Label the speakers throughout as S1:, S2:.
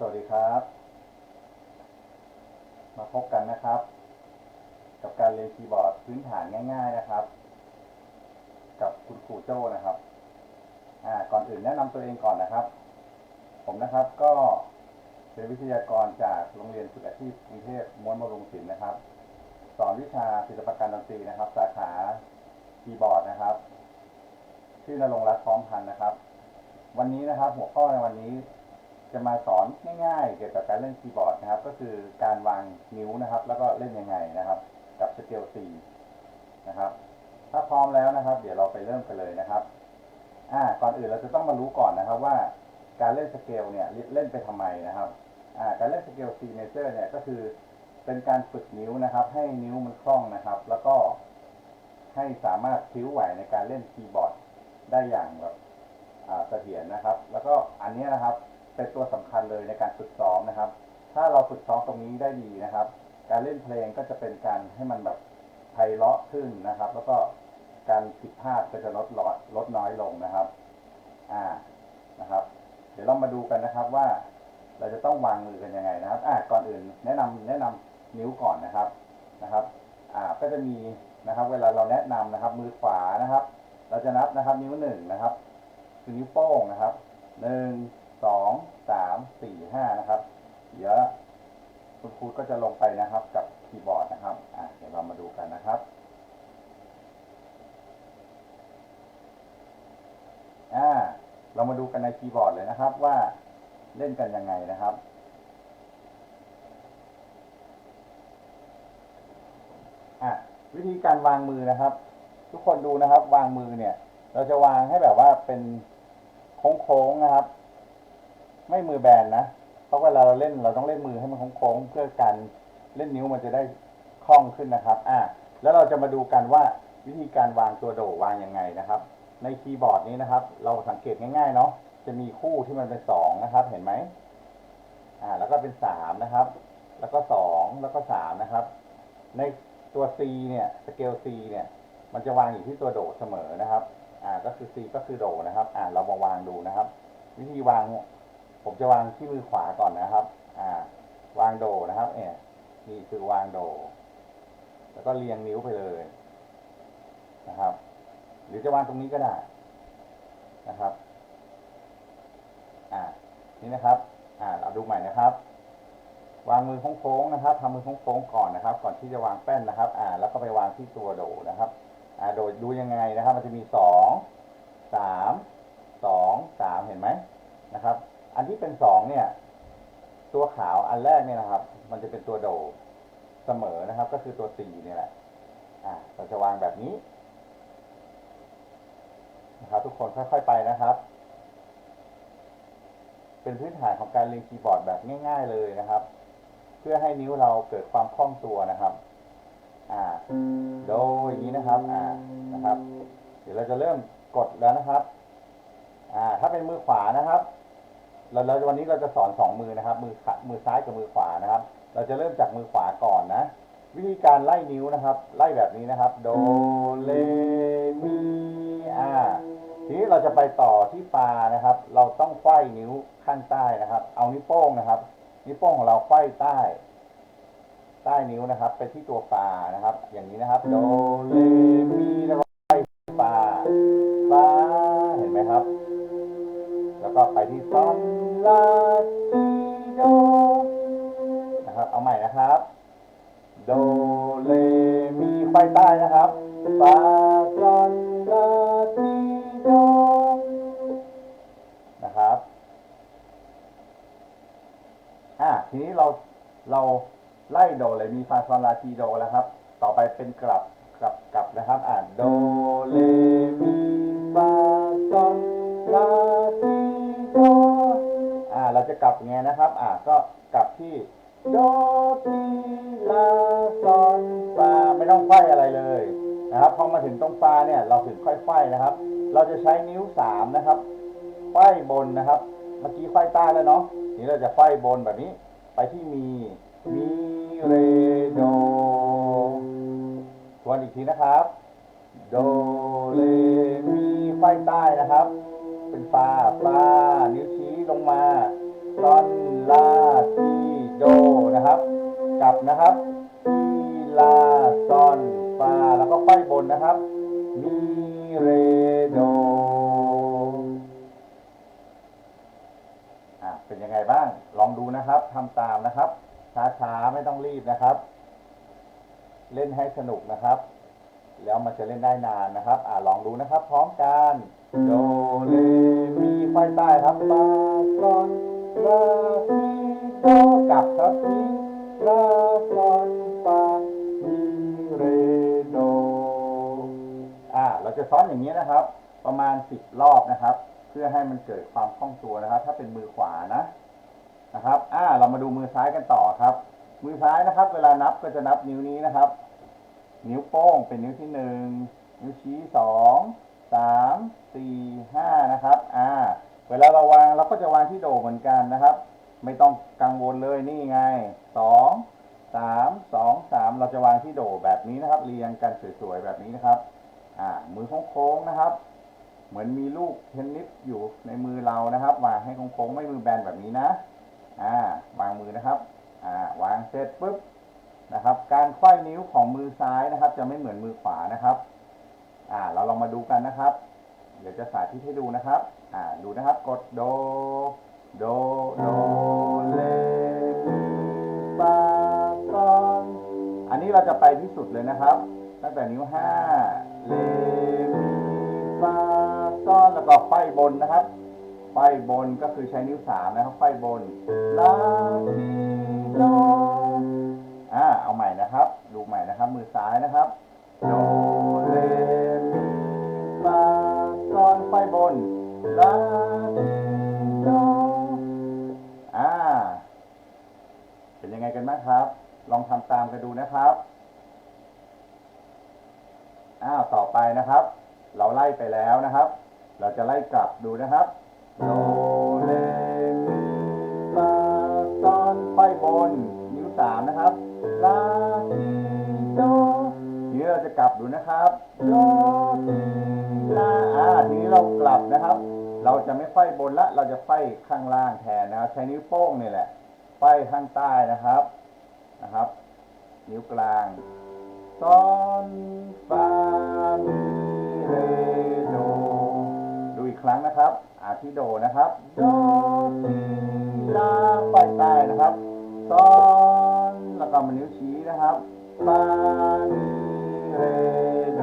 S1: สวัสดีครับ มาพบกันนะครับ กับการเรียนคีย์บอร์ดพื้นฐานง่าย ๆนะครับ กับคุณครูโจ้นะครับ อ่า ก่อนอื่นแนะนำตัวเองก่อนนะครับ ผมนะครับก็เป็นวิทยากรจากโรงเรียนฝึกอาชีพกรุงเทพม้วนบรุงศิลป์นะครับ สอนวิชาศิลปกรรดนตรีนะครับ สาขาคีย์บอร์ดนะครับ ชื่อนรงรัตน์พร้อมพันธ์นะครับ วันนี้นะครับ หัวข้อในวันนี้ จะมาสอนง่ายๆ เกี่ยวกับการเล่นคีย์บอร์ดนะครับ ก็คือการวางนิ้วนะครับ แล้วก็เล่นยังไงนะครับ กับสเกล C นะครับ ถ้าพร้อมแล้วนะครับ เดี๋ยวเราไปเริ่มกันเลยนะครับอ่าก่อนอื่นเราจะต้องมารู้ก่อนนะครับว่าการเล่นสเกลเนี่ยเล่นไปทำไมนะครับอ่าการเล่นสเกล C major เนี่ยก็คือเป็นการฝึกนิ้วนะครับ ให้นิ้วมันคล่องนะครับ แล้วก็ให้สามารถพลิ้วไหวในการเล่นคีย์บอร์ดได้อย่างแบบอ่าเสถียรนะครับ แล้วก็อันนี้นะครับ เป็นตัวสำคัญเลยในการฝึกซ้อมนะครับ ถ้าเราฝึกซ้อมตรงนี้ได้ดีนะครับ การเล่นเพลงก็จะเป็นการให้มันแบบไพเราะขึ้นนะครับ แล้วก็การผิดพลาดก็จะลดลดลดน้อยลงนะครับ อ่านะครับ เดี๋ยวเรามาดูกันนะครับว่าเราจะต้องวางมือกันยังไงนะครับ อ่าก่อนอื่นแนะนำแนะนำนิ้วก่อนนะครับนะครับ อ่าก็จะมีนะครับ เวลาเราแนะนำนะครับ มือขวานะครับ เราจะนับนะครับ นิ้วหนึ่งนะครับ คือนิ้วโป้งนะครับหนึ่งส สองสามสี่ห้านะครับ เดี๋ยวคุณครูก็จะลงไปนะครับกับคีย์บอร์ดนะครับอะเดี๋ยวเรามาดูกันนะครับอ่าเรามาดูกันในคีย์บอร์ดเลยนะครับ ว่าเล่นกันยังไงนะครับอะวิธีการวางมือนะครับ ทุกคนดูนะครับ วางมือเนี่ย เราจะวางให้แบบว่าเป็นโค้งๆนะครับ ไม่มือแบนนะ เพราะเวลาเราเล่นเราต้องเล่นมือให้มันโค้งๆเพื่อการเล่นนิ้วมันจะได้คล่องขึ้นนะครับ อะแล้วเราจะมาดูกันว่าวิธีการวางตัวโดวางยังไงนะครับ ในคีย์บอร์ดนี้นะครับ เราสังเกตง่ายๆเนาะ จะมีคู่ที่มันเป็นสองนะครับ เห็นไหมอ่า แล้วก็เป็นสามนะครับ แล้วก็สองแล้วก็สามนะครับ ในตัว C เนี่ย สเกล C เนี่ย มันจะวางอยู่ที่ตัวโดเสมอนะครับ อ่า ก็คือ C ก็คือโดนะครับ อ่า เรามาวางดูนะครับ วิธีวาง ผมจะวางที่มือขวาก่อนนะครับ อ่า วางโดนะครับเนี่ยนี่คือวางโด แล้วก็เรียงนิ้วไปเลยนะครับ หรือจะวางตรงนี้ก็ได้นะครับ อ่า นี่นะครับ อ่า เราดูใหม่นะครับ วางมือโค้งๆนะครับทำมือโค้งๆก่อนนะครับ ก่อนที่จะวางแป้นนะครับ อ่า แล้วก็ไปวางที่ตัวโดนะครับ อ่า โดดูยังไงนะครับ มันจะมีสอง สาม สอง สาม เห็นไหมนะครับ อันที่เป็นสองเนี่ย ตัวขาวอันแรกเนี่ยนะครับ มันจะเป็นตัวโดเสมอนะครับ ก็คือตัวสี่เนี่ยแหละอ่าเราจะวางแบบนี้นะครับ ทุกคนค่อย ๆ ไปนะครับ เป็นพื้นฐานของการเรียนคีย์บอร์ดแบบง่าย ๆ เลยนะครับ เพื่อให้นิ้วเราเกิดความคล่องตัวนะครับ อ่าโดยอย่างนี้นะครับ อ่านะครับ เดี๋ยวเราจะเริ่มกดแล้วนะครับ อ่า ถ้าเป็นมือขวานะครับ เราเราวันนี้เราจะสอนสองมือนะครับ มือขวามือซ้ายกับมือขวานะครับ เราจะเริ่มจากมือขวาก่อนนะ วิธีการไล่นิ้วนะครับ ไล่แบบนี้นะครับ โดเลมีอ่าทีนี้เราจะไปต่อที่ฟานะครับ เราต้องไขว้นิ้วข้างใต้นะครับ เอานิ้วโป้งนะครับ นิ้วโป้งของเราไขว้ใต้ ใต้นิ้วนะครับ ไปที่ตัวฟานะครับ อย่างนี้นะครับ โดเลมีแล้วก็ไขว้ฟา ก็ไปที่ซอนลาซีโดนะครับ เอาใหม่นะครับ โดเลมีไขว้ใต้นะครับฟาซอนลาซีโดนะครับอ่าทีนี้เราเราไล่โดเลยมีฟาซอนลาทีโดแล้วครับ ต่อไปเป็นกลับกลับกลับนะครับ อ่านโดเล กลับยังไงนะครับ อ่าก็กลับที่โดทีลาซอนฟาไม่ต้องไขว้อะไรเลยนะครับพอมาถึงตรงฟาเนี่ยเราถึงค่อยไขว้นะครับ เราจะใช้นิ้วสามนะครับไขว้บนนะครับ เมื่อกี้ไขว้ใต้แล้วเนาะนี่เราจะไขว้บนแบบนี้ ไปที่มีมีเรโดทวนอีกทีนะครับโดเลมีไขว้ใต้นะครับ เป็นฟาฟานิ้วชี้ลงมา ซอนลาทีโดนะครับกลับนะครับทีลาซอนฟาแล้วก็ไขว้บนนะครับ มีเรโดอะเป็นยังไงบ้างลองดูนะครับทำตามนะครับ ช้าๆไม่ต้องรีบนะครับ เล่นให้สนุกนะครับ แล้วมันจะเล่นได้นานนะครับ อ่าลองดูนะครับ พร้อมกันโดเรมีไฟใต้ครับฟาซอน ลาทีโดกลับครับทีลาซอนฟามีเรโดอ่าเราจะซ้อนอย่างนี้นะครับ ประมาณสิบรอบนะครับ เพื่อให้มันเกิดความคล่องตัวนะครับ ถ้าเป็นมือขวานะนะครับ อ่า เรามาดูมือซ้ายกันต่อครับ มือซ้ายนะครับ เวลานับก็จะนับนิ้วนี้นะครับ นิ้วโป้งเป็นนิ้วที่หนึ่งนิ้วชี้สองสามสี่ห้านะครับ อ่า เวลาเราวางเราก็จะวางที่โดเหมือนกันนะครับ ไม่ต้องกังวลเลยนี่ไงสองสามสองสามเราจะวางที่โดแบบนี้นะครับ เรียงกันสวยๆแบบนี้นะครับ อ่ามือโค้งๆนะครับ เหมือนมีลูกเทนนิสอยู่ในมือเรานะครับวางให้โค้งๆไม่มือแบนแบบนี้นะ อ่าวางมือนะครับ อ่าวางเสร็จปุ๊บนะครับ การไขว้นิ้วของมือซ้ายนะครับ จะไม่เหมือนมือขวานะครับ อ่า เราลองมาดูกันนะครับ เดี๋ยวจะสาธิตให้ดูนะครับ อ่าดูนะครับกดโด โด โดเลมีฟาซอนอันนี้เราจะไปที่สุดเลยนะครับ ตั้งแต่นิ้วห้าเลมีฟาซอนแล้วก็ไขว้บนนะครับไขว้บนก็คือใช้นิ้วสามนะครับไขว้บนลาทีโดอ่าเอาใหม่นะครับ ดูใหม่นะครับ มือซ้ายนะครับโดเรมีฟาซอนไขว้บน ลาทีโดอ่า เป็นยังไงกันบ้างครับ ลองทำตามกันดูนะครับ อ้าว ต่อไปนะครับ เราไล่ไปแล้วนะครับ เราจะไล่กลับดูนะครับโดเรมีฟาซอนไขว้บน นิ้วสามนะครับลาทีโดทีนี้เราจะกลับดูนะครับโดทีลาอ่าทีนี้เรากลับนะครับ เราจะไม่ไขว้บนละ เราจะไขว้ข้างล่างแทนนะครับ ใช้นิ้วโป้งนี่แหละไขว้ข้างใต้นะครับนะครับ นิ้วกลางซอนฟามีเรโดดูอีกครั้งนะครับอาที่โดนะครับโดทีลาไขว้ใต้นะครับซอนแล้วก็มานิ้วชี้นะครับฟามีเรโด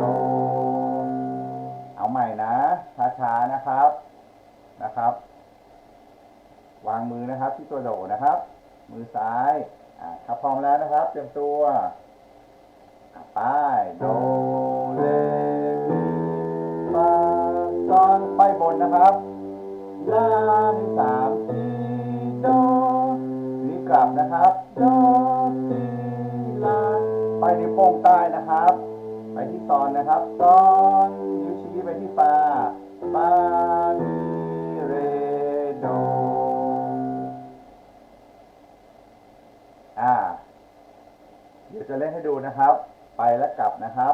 S1: เอาใหม่นะช้าๆนะครับ นะครับ วางมือนะครับที่ตัวโดนะครับ มือซ้ายอ่าถ้าพร้อมแล้วนะครับ เตรียมตัวไปโดเลมีฟาซอนไปบนนะครับลาบสามทีโดทีนี้กลับนะครับโดทีลาไปนิ้วโป้งใต้นะครับ ไปที่ซอนนะครับซอนนิ้วชี้ไปที่ฟาฟา ยวจะเล่นให้ดูนะครับ ไปและกลับนะครับ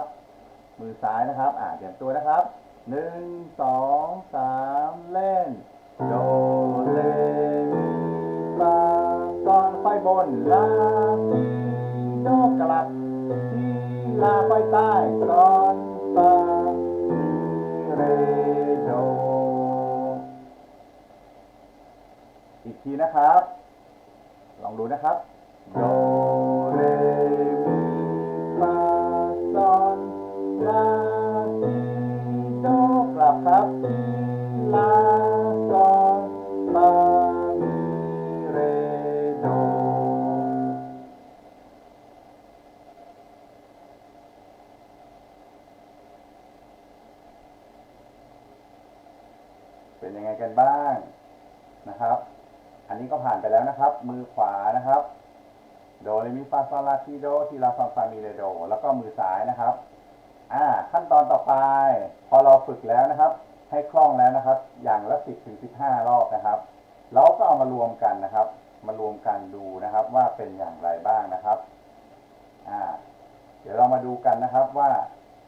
S1: มือซ้ายนะครับอ่าเตรียมตัวนะครับหนึ่งสองสามเล่นโดเลมีฟาซอนไฟบนลาทีโดกลับทีลาไฟใต้ซอนฟามีเรโดอีกทีนะครับ ลองดูนะครับโด นะครับ มือขวานะครับ โดเรมิฟาซอลาทีโดทีลาฟาฟามีเรโด แล้วก็มือซ้ายนะครับอ่าขั้นตอนต่อไป พอเราฝึกแล้วนะครับ ให้คล่องแล้วนะครับ อย่างละสิบถึงสิบห้ารอบนะครับ เราก็เอามารวมกันนะครับ มารวมกันดูนะครับ ว่าเป็นอย่างไรบ้างนะครับอ่าเดี๋ยวเรามาดูกันนะครับว่า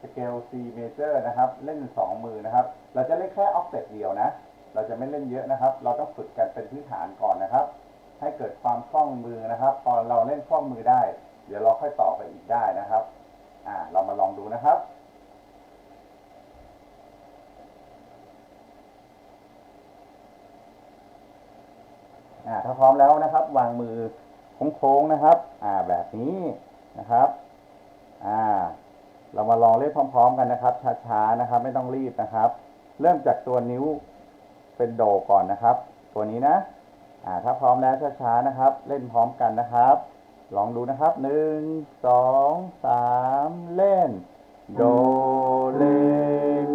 S1: สเกล C major นะครับ เล่นสองมือนะครับ เราจะเล่นแค่ offset เดียวนะ เราจะไม่เล่นเยอะนะครับ เราต้องฝึกกันเป็นพื้นฐานก่อนนะครับ ให้เกิดความคล่องมือนะครับพอนเราเล่นคล่องมือได้ เดี๋ยวเราค่อยต่อไปอีกได้นะครับอ่าเรามาลองดูนะครับอ่าถ้าพร้อมแล้วนะครับ วางมือโค้งๆนะครับ อ่าแบบนี้นะครับอ่าเรามาลองเล่นพร้อม ๆ กันนะครับ ช้าๆนะครับ ไม่ต้องรีบนะครับ เริ่มจากตัวนิ้วเป็นโดก่อนนะครับ ตัวนี้นะ อ่าถ้าพร้อมแล้วช้าๆนะครับ เล่นพร้อมกันนะครับ ลองดูนะครับหนึ่งสองสามเล่น โดเล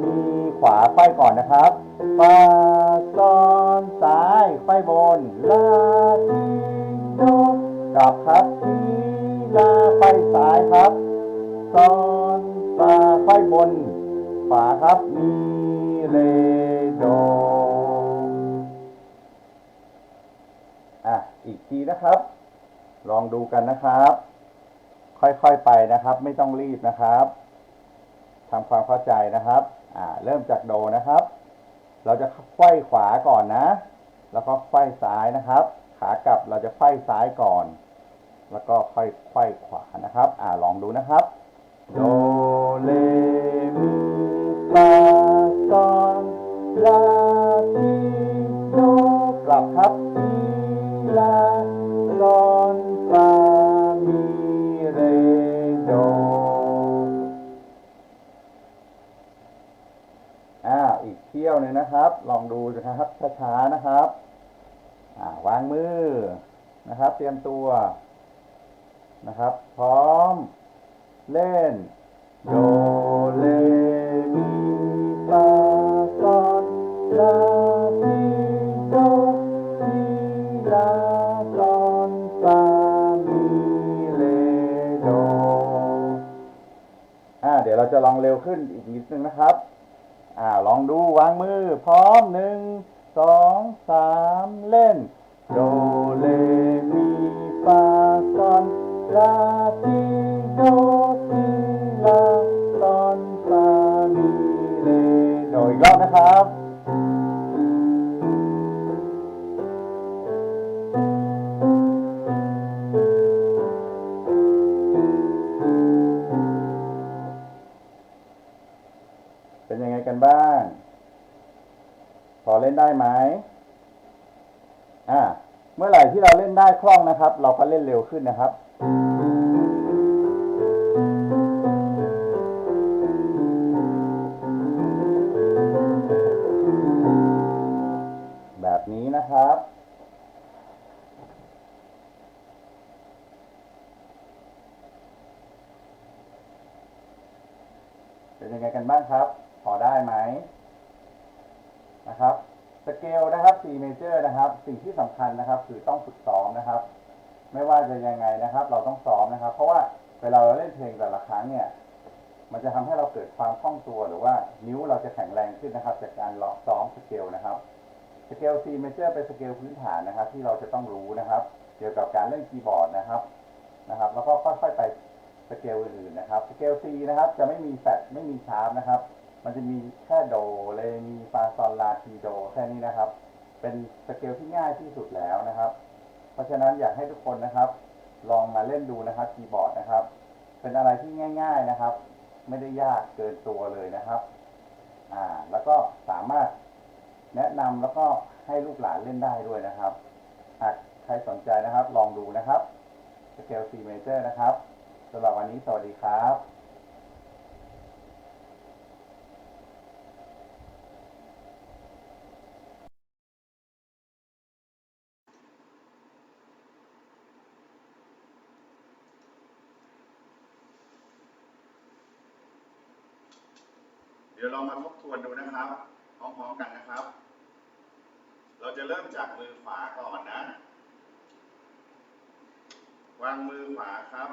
S1: มีขวาไฟก่อนนะครับฟาซอนซ้ายไฟบนลาทีโดกลับครับทีลาไฟซ้ายครับซอนฟาไฟบนขวาครับมีเรโด อีกทีนะครับ ลองดูกันนะครับ ค่อยๆไปนะครับ ไม่ต้องรีบนะครับทำความเข้าใจนะครับอ่าเริ่มจากโดนะครับ เราจะไขว้ขวาก่อนนะ แล้วก็ไขว้ซ้ายนะครับ ขากลับเราจะไขว้ซ้ายก่อน แล้วก็ค่อยไขว้ขวานะครับ อ่าลองดูนะครับโดเลมีฟาซอนลา นะครับ เป็นยังไงกันบ้าง พอเล่นได้ไหมอ่า เมื่อไหร่ที่เราเล่นได้คล่องนะครับ เราก็เล่นเร็วขึ้นนะครับแบบ ต้องฝึกซ้อมนะครับ ไม่ว่าจะยังไงนะครับ เราต้องซ้อมนะครับ เพราะว่าเวลาเราเล่นเพลงแต่ละครั้งเนี่ย มันจะทำให้เราเกิดความคล่องตัวหรือว่านิ้วเราจะแข็งแรงขึ้นนะครับ จากการเลาะซ้อมสเกลนะครับสเกล C major เป็นสเกลพื้นฐานนะครับ ที่เราจะต้องรู้นะครับ เกี่ยวกับการเล่นคีย์บอร์ดนะครับนะครับ แล้วก็ค่อยๆไปสเกลอื่นๆนะครับสเกล C นะครับ จะไม่มีแฟลตไม่มีชาร์ปนะครับ มันจะมีแค่โดเลมีฟาซอลลาทีโดแค่นี้นะครับ เป็นสเกลที่ง่ายที่สุดแล้วนะครับ ราะฉะนั้นอยากให้ทุกคนนะครับ ลองมาเล่นดูนะครับคีย์บอร์ดนะครับ เป็นอะไรที่ง่าย ๆนะครับ ไม่ได้ยากเกินตัวเลยนะครับอ่าแล้วก็สามารถแนะนำแล้วก็ให้ลูกหลานเล่นได้ด้วยนะครับหากใครสนใจนะครับ ลองดูนะครับสเกล C major นะครับสำหรับวันนี้สวัสดีครับ ดี๋ยวเรามาทบทวนดูนะครับ พร้อมๆกันนะครับ เราจะเริ่มจากมือขวาก่อนนะ วางมือขวาครับ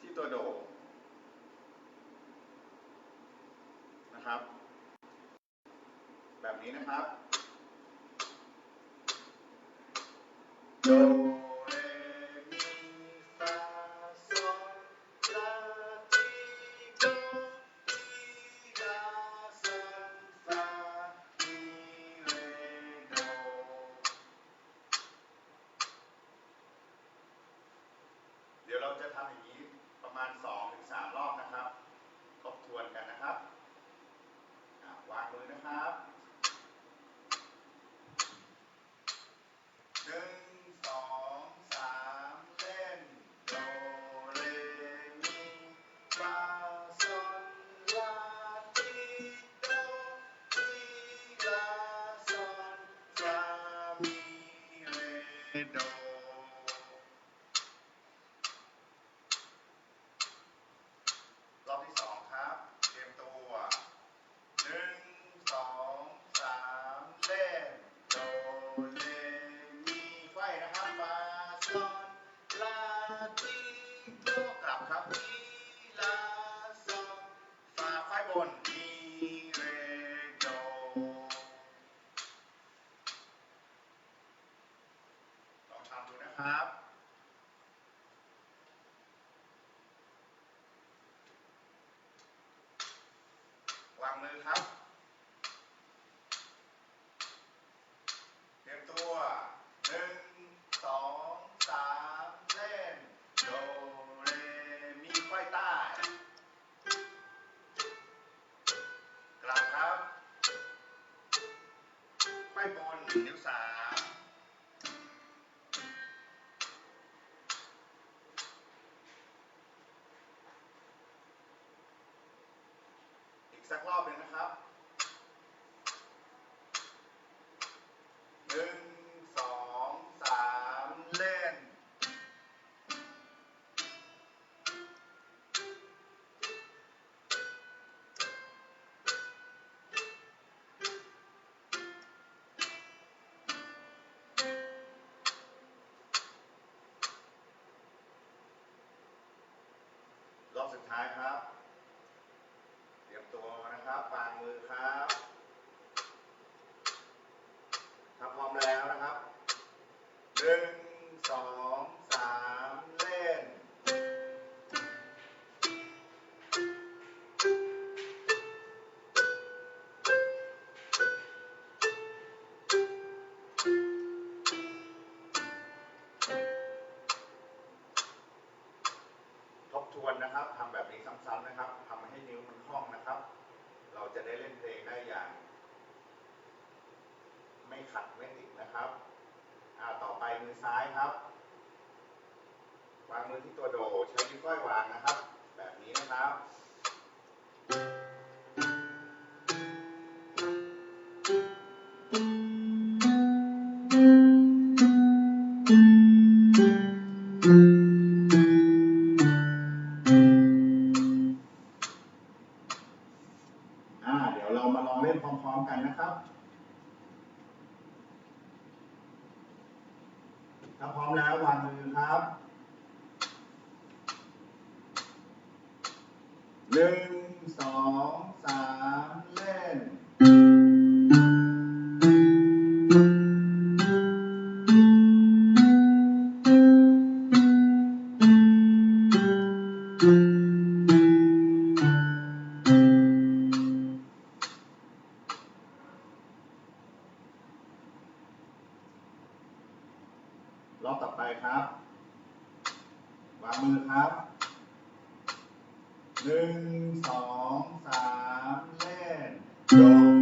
S1: ที่ตัวโดดนะครับ แบบนี้นะครับ โด เราจะทำอย่างนี้ประมาณ2-3ถึงรอบนะครับ ทบทวนกันนะครับวางมือนะครับ ครับ สักรอบหนึ่งนะครับหนึ่งสองสามเล่น รอบสุดท้ายครับ มือซ้ายครับ วางมือที่ตัวโด ใช้นิ้วก้อยวางนะครับ แบบนี้นะครับ ครับ วางมือครับหนึ่งสองสามเล่นโย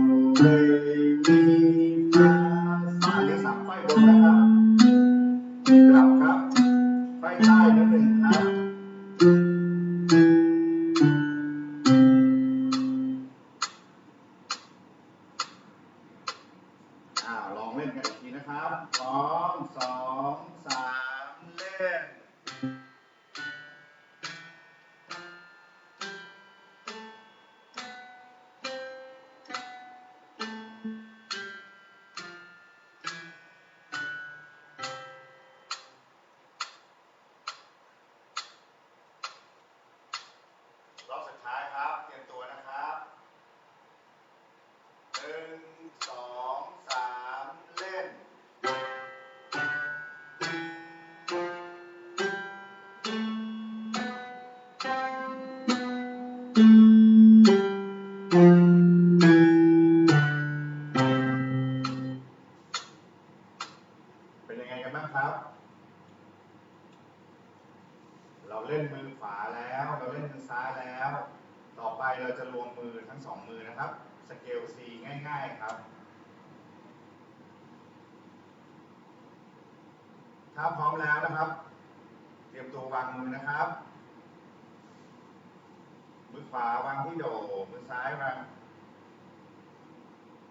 S1: าวา
S2: วางที่โดมือซ้ายวาง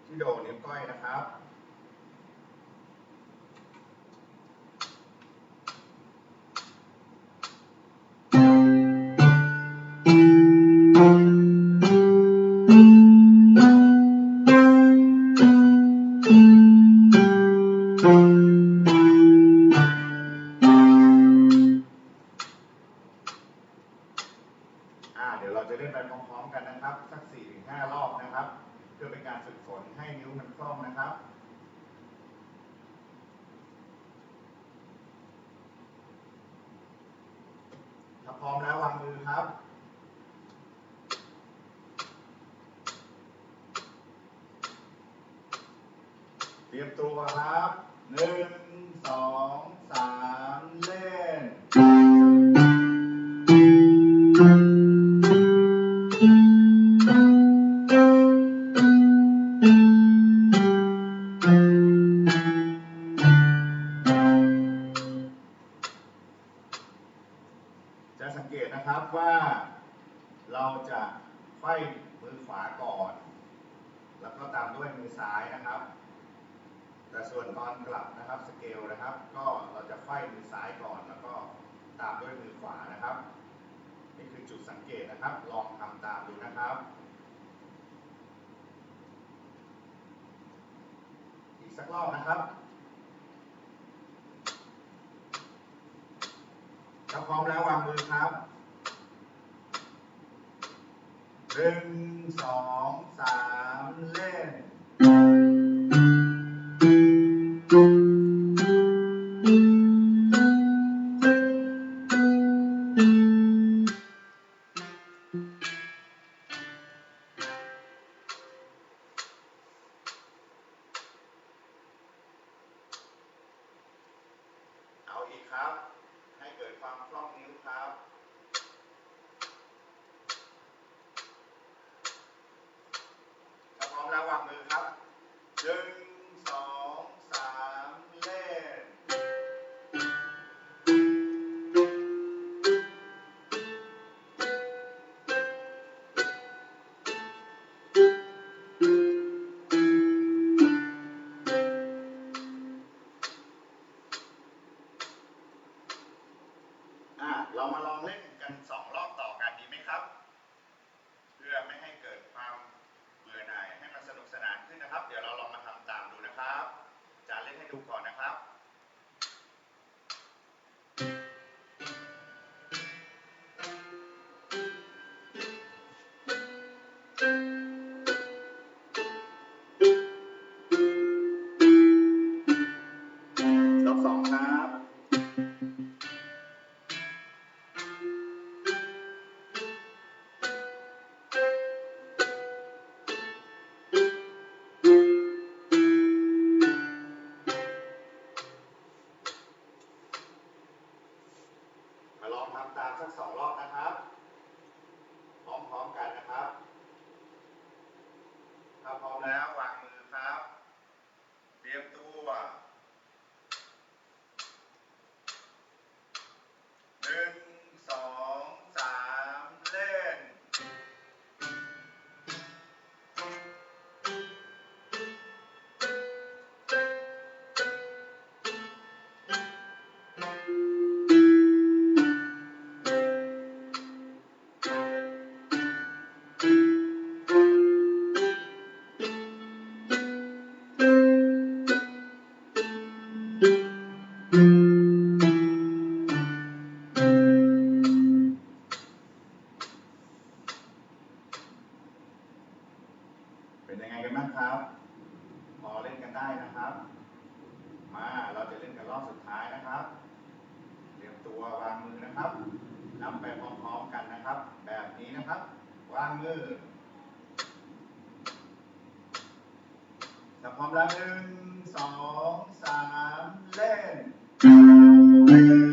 S2: ที่โดนิ้วก้อยนะครับ thank you. ถ้าพร้อมแล้วหนึ่งสองสามเล่น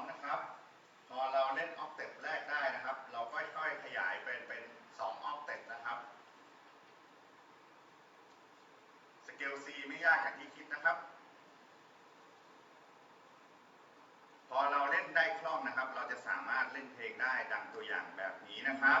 S2: 2นะครับ พอเราเล่นออกเต็ปแรกได้นะครับ เราก็ค่อยขยายเป็นเป็น2ออกเต็ปนะครับ สเกล C ไม่ยากอย่างที่คิดนะครับ พอเราเล่นได้คล่องนะครับ เราจะสามารถเล่นเพลงได้ดังตัวอย่างแบบนี้นะครับ